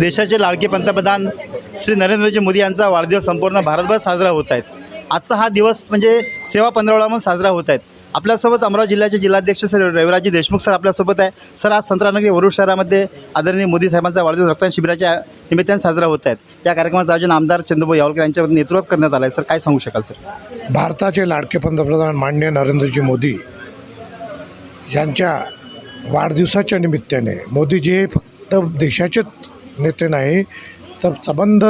देशाचे लाडके पंतप्रधान श्री नरेंद्रजी मोदी यांचा वाढदिवस संपूर्ण भारतभर साजरा होत आहेत. आजचा हा दिवस म्हणजे सेवा पंधरवडा म्हणून साजरा होत आहेत. आपल्यासोबत अमरावती जिल्ह्याचे जिल्हाध्यक्ष सर रविराजी देशमुख सर आपल्यासोबत आहे. सर आज संत्रानगरी वरुड शहरामध्ये आदरणीय मोदी साहेबांचा वाढदिवस रक्तदान शिबिराच्या निमित्ताने साजरा होत आहेत. या कार्यक्रमाचं आयोजन आमदार चंद्रभाऊ यावलकर यांच्या नेतृत्वात करण्यात आलं आहे. सर काय सांगू शकाल सर? भारताचे लाडके पंतप्रधान माननीय नरेंद्रजी मोदी यांच्या वाढदिवसाच्या निमित्ताने मोदीजी हे फक्त देशाचेच नेते नाही तर संबंध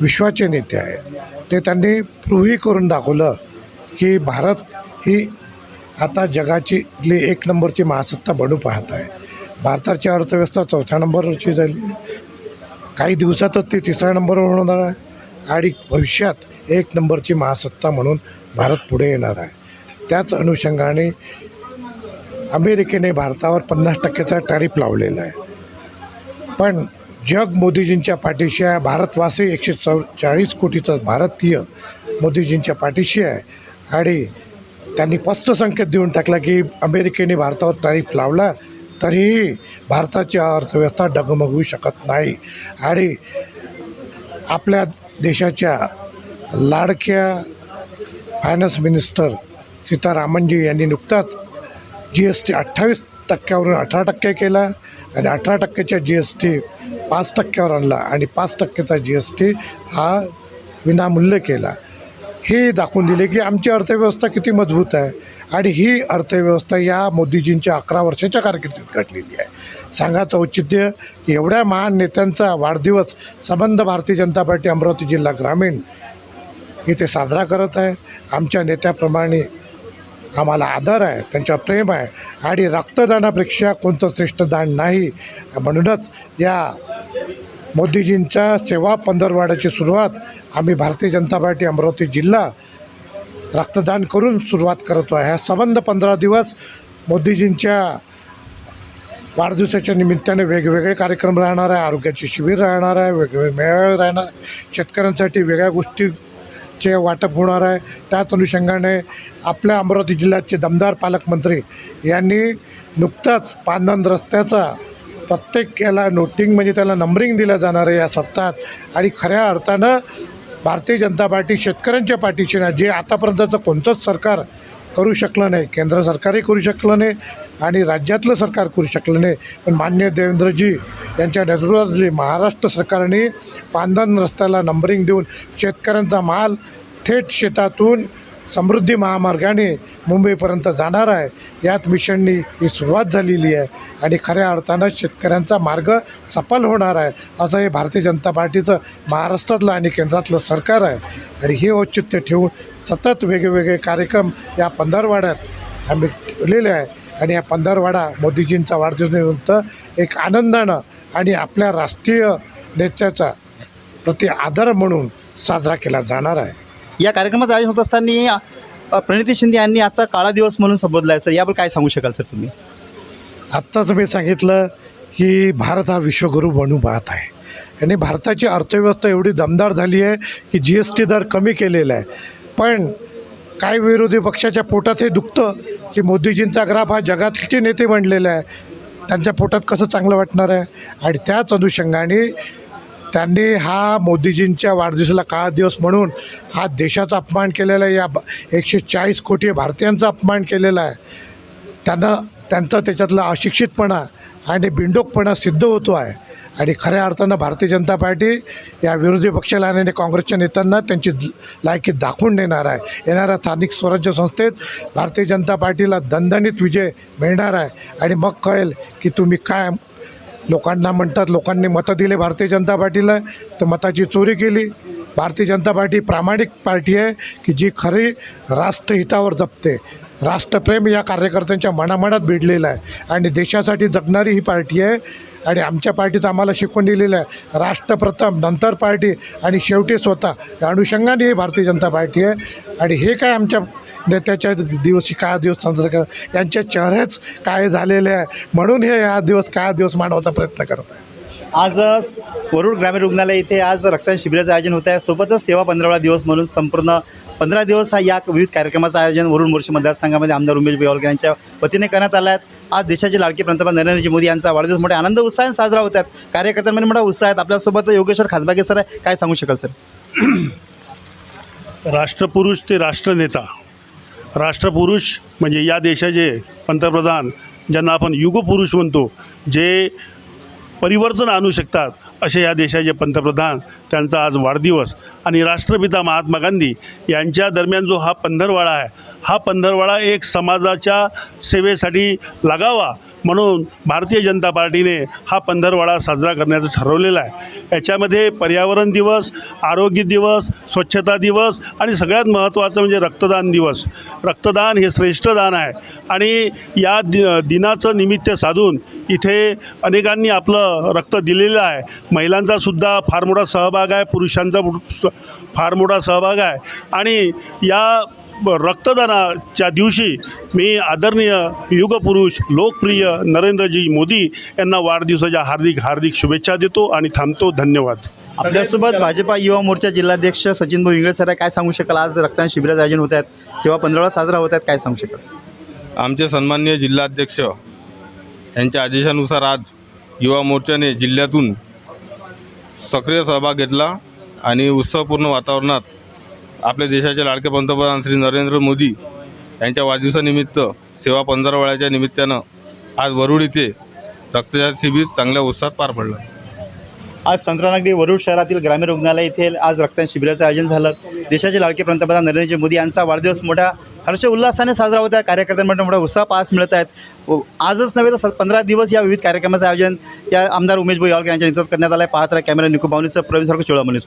विश्वाचे नेते आहे. ते त्यांनी प्रूव्हही करून दाखवलं की भारत ही आता जगाचीली एक नंबरची महासत्ता बनू पाहत आहे. भारताची अर्थव्यवस्था चौथ्या नंबरवरची झाली काही दिवसातच ती तिसऱ्या नंबरवर होणार आहे आणि भविष्यात एक नंबरची महासत्ता म्हणून भारत पुढे येणार आहे. त्याच अनुषंगाने अमेरिकेने भारतावर पन्नास टक्क्याचा टॅरिफ लावलेला आहे. पण जग मोदीजींच्या पाठीशी आहे. भारतवासी एकशे चौ चाळीस कोटीचा भारतीय मोदीजींच्या पाठीशी आहे. आणि त्यांनी स्पष्ट संकेत देऊन टाकला की अमेरिकेने भारतावर तारीफ लावला तरीही भारताची अर्थव्यवस्था डगमगू शकत नाही. आणि आपल्या देशाच्या लाडक्या फायनान्स मिनिस्टर सीतारामनजी यांनी नुकताच जी एस टी अठ्ठावीस टक्क्यावरून अठरा टक्के केला. आणि अठरा टक्क्याच्या जी एस टी पाच टक्क्यावर आणला आणि पाच टक्क्याचा जी एस टी हा विनामूल्य केला. हे दाखवून दिले की आमची अर्थव्यवस्था किती मजबूत आहे आणि ही अर्थव्यवस्था या मोदीजींच्या अकरा वर्षाच्या कारकिर्दीत घडलेली आहे. सांगायचं औचित्य की एवढ्या महान नेत्यांचा वाढदिवस संबंध भारतीय जनता पार्टी अमरावती जिल्हा ग्रामीण इथे साजरा करत आहे. आमच्या नेत्याप्रमाणे आम्हाला आदर आहे त्यांच्या प्रेम आहे आणि रक्तदानापेक्षा कोणतं श्रेष्ठ दान नाही. म्हणूनच या मोदीजींच्या सेवा पंधरवाड्याची सुरुवात आम्ही भारतीय जनता पार्टी अमरावती जिल्हा रक्तदान करून सुरुवात करतो आहे. ह्या संबंध पंधरा दिवस मोदीजींच्या वाढदिवसाच्या निमित्ताने वेगवेगळे कार्यक्रम राहणार आहे आरोग्याचे शिबिर राहणार आहे वेगवेगळे मेळावे राहणार शेतकऱ्यांसाठी वेगळ्या गोष्टी चे वाटप होणार आहे. त्याच अनुषंगाने आपल्या अमरावती जिल्ह्याचे दमदार पालकमंत्री यांनी नुकताच पांदन रस्त्याचा प्रत्येक याला नोटिंग म्हणजे त्याला नंबरिंग दिलं जाणार आहे या सप्ताहात. आणि खऱ्या अर्थानं भारतीय जनता पार्टी शेतकऱ्यांच्या पाठीशी नाही. जे आतापर्यंतचं कोणतंच सरकार करू शकलं नाही. केंद्र सरकारही करू शकलं नाही आणि राज्यातलं सरकार करू शकलं नाही. पण मान्य देवेंद्रजी यांच्या नेतृत्वातली महाराष्ट्र सरकारने पांदन रस्त्याला नंबरिंग देऊन शेतकऱ्यांचा माल थेट शेतातून समृद्धी महामार्गाने मुंबईपर्यंत जाणार आहे. यात मिशननी ही सुरुवात झालेली आहे आणि खऱ्या अर्थानं शेतकऱ्यांचा मार्ग सफल होणार आहे. असं हे भारतीय जनता पार्टीचं महाराष्ट्रातलं आणि केंद्रातलं सरकार आहे. आणि हे औचित्य ठेवून सतत वेगवेगळे कार्यक्रम या पंधरवाड्यात आम्ही ठेवलेले आहे. आणि या पंधरवाडा मोदीजींचा वाढदिवसानिमित्त एक आनंदानं आणि आपल्या राष्ट्रीय नेत्याचा प्रति आदर म्हणून साजरा केला जाणार आहे. या कार्यक्रमाचं आयोजन होत असताना प्रणिती शिंदे यांनी आजचा काळा दिवस म्हणून संबोधला आहे सर. याबद्दल काय सांगू शकाल सर तुम्ही? आत्ताच मी सांगितलं की भारत हा विश्वगुरू बनू पाहत आहे. आणि भारताची अर्थव्यवस्था एवढी दमदार झाली आहे की जी एस टी दर कमी केलेला आहे. पण काय विरोधी पक्षाच्या पोटात हे दुखतं की मोदीजींचा ग्राफ हा जगातचे नेते बनलेला आहे. त्यांच्या पोटात कसं चांगलं वाटणार आहे? आणि त्याच अनुषंगाने त्यांनी हा मोदीजींच्या वाढदिवसाला काळा दिवस म्हणून हा देशाचा अपमान केलेला आहे. या एकशे चाळीस कोटी भारतीयांचा अपमान केलेला आहे. त्यांना त्यांचा त्याच्यातला अशिक्षितपणा आणि बिंडोकपणा सिद्ध होतो आहे. आणि खऱ्या अर्थानं भारतीय जनता पार्टी या विरोधी पक्षाला आणि काँग्रेसच्या नेत्यांना त्यांची लायकी दाखवून देणार आहे. येणाऱ्या स्थानिक स्वराज्य संस्थेत भारतीय जनता पार्टीला दणदणीत विजय मिळणार आहे. आणि मग कळेल की तुम्ही काय लोकांना म्हणतात लोकांनी मतं दिले भारतीय जनता पार्टीला तर मताची चोरी केली. भारतीय जनता पार्टी प्रामाणिक पार्टी आहे की जी खरी राष्ट्रहितावर जपते. राष्ट्रप्रेम या कार्यकर्त्यांच्या मनामनात भिडलेलं आहे आणि देशासाठी जगणारी ही पार्टी आहे आणि आमच्या पार्टीत आम्हाला शिकवण दिलेलं आहे. राष्ट्रप्रथम नंतर पार्टी आणि शेवटी स्वतः. या अनुषंगाने ही भारतीय जनता पार्टी आहे. आणि हे काय आमच्या नेत्याच्या दिवशी काय दिवस साजरा कर यांच्या चेहऱ्याच काय झालेले आहे म्हणून हे हा दिवस काय दिवस मानवाचा प्रयत्न करत आहे. आज वरुड ग्रामीण रुग्णालय इथे आज रक्तदान शिबिराचं आयोजन होत आहे. सोबतच सेवा पंधरावा दिवस म्हणून संपूर्ण पंधरा दिवस हा या विविध कार्यक्रमाचं आयोजन वरुड मोर्शी मतदारसंघामध्ये आमदार उमेश बेवालकर यांच्या वतीने करण्यात आलं आहे. आज देशाचे लाडके पंतप्रधान नरेंद्रजी मोदी यांचा वाढदिवस. मोठ्या आनंद उत्साहाने साजरा होत आहेत. कार्यकर्त्यांमध्ये मोठा उत्साह आहेत आपल्यासोबत योगेश्वर खासबागे सर आहे. काय सांगू शकाल सर? राष्ट्रपुरुष ते राष्ट्रनेता. राष्ट्रपुरुष म्हणजे या देशाचे पंतप्रधान ज्यांना आपण युगपुरुष म्हणतो जे परिवर्तन आणू शकतात असे या देशाचे पंतप्रधान त्यांचा आज वाढदिवस. आणि राष्ट्रपिता महात्मा गांधी यांच्या दरम्यान जो हा पंधरवाडा आहे हा पंधरवाडा एक समाजाच्या सेवेसाठी लागावा म्हणून भारतीय जनता पार्टीने हा पंधरवाडा साजरा करण्याचं ठरवलेलं आहे. याच्यामध्ये पर्यावरण दिवस आरोग्य दिवस स्वच्छता दिवस आणि सगळ्यात महत्त्वाचं म्हणजे रक्तदान दिवस. रक्तदान हे श्रेष्ठ दान आहे. आणि या दि दिनाचं निमित्त साधून इथे अनेकांनी आपलं रक्त दिलेलं आहे. महिलांचासुद्धा फार मोठा सहभाग आहे पुरुषांचा फार मोठा सहभाग आहे. आणि या रक्तदानाच्या दिवशी मी आदरणीय युगपुरुष लोकप्रिय नरेंद्रजी मोदी यांना वाढदिवसाच्या हार्दिक हार्दिक शुभेच्छा देतो आणि थांबतो. धन्यवाद. आपल्यासोबत भाजपा युवा मोर्चा जिल्हाध्यक्ष सचिन भाऊ इंगळे सर आहे. काय सांगू शकाल? आज रक्तदान शिबिराचं आयोजन होत आहेत. सेवा पंधरावा साजरा होत आहेत. काय सांगू शकाल? आमचे सन्माननीय जिल्हाध्यक्ष यांच्या आदेशानुसार आज युवा मोर्चाने जिल्ह्यातून सक्रिय सहभाग घेतला आणि उत्सवपूर्ण वातावरणात आपल्या देशाचे लाडके पंतप्रधान श्री नरेंद्र मोदी यांच्या वाढदिवसानिमित्त सेवा पंधरवड्याच्या निमित्तानं आज वरुड इथे रक्तदान शिबिर चांगल्या उत्साहात पार पडलं. आज संत्रानगरी वरुड शहरातील ग्रामीण रुग्णालय येथे आज रक्तदान शिबिराचं आयोजन झालं. देशाचे लाडके पंतप्रधान नरेंद्र मोदी यांचा वाढदिवस मोठ्या हर्ष उल्हासाने साजरा होत आहे. कार्यकर्त्यांमध्ये मोठा उत्साह पास मिळत आहेत. व आजच नव्हे तर पंधरा दिवस या विविध कार्यक्रमाचं आयोजन या आमदार उमेश भाई यांच्या नेतृत्वात करण्यात आलं आहे पाहत राहा कॅमेरा निको बावनीचं प्रवीण सारखं चोळा मनीस